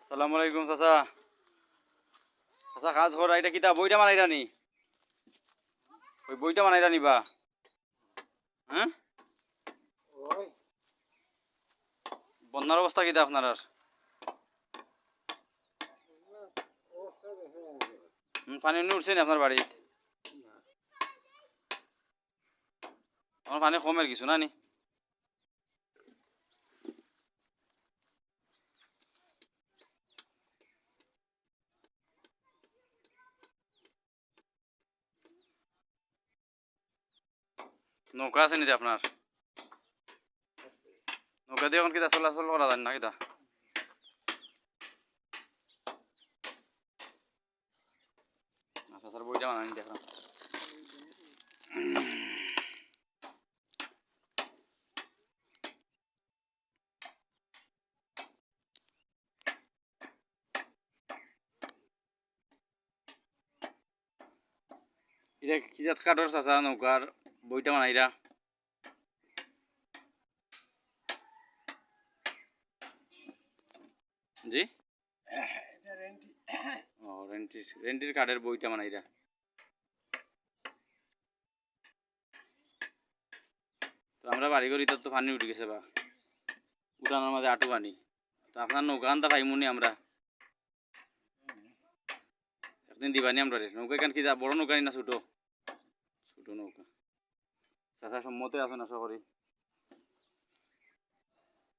আসসালামু আলাইকুম চাচা। চাচা কাজ করা এটা কিতা বইটা বানাইরা নি? ওই বইটা বানাইরা নিবা। হ্যাঁ? বন্যার অবস্থা কিতা আপনার আর? পানি উনি উঠছে নি আপনার বাড়িত? আমার পানি কমের কিছু না নি? নৌকা আছে নিতে আপনার? নৌকা দিয়ে এখন কিতা চলাচল করা যায় না কিতা? আচ্ছা স্যার বইটা বানানি দেখলাম এটা কি জাত কাঠর চাচা নৌকার বইটা বানাইরা জি? ও, রেন্টির কাঠের বইটা বানাইরা তো আমরা বাড়ি করি তো পানি উঠে গেছে বা। উঠানোর মাঝে আটু পানি। তো আপনার নৌকা আনতে পাইমুনি আমরা। একদিন দিবানি আমরা নৌকা কেন কি বড় নৌকা না ছোটো? ছোটো নৌকা। চাচা সম্মতে আছে না সকরি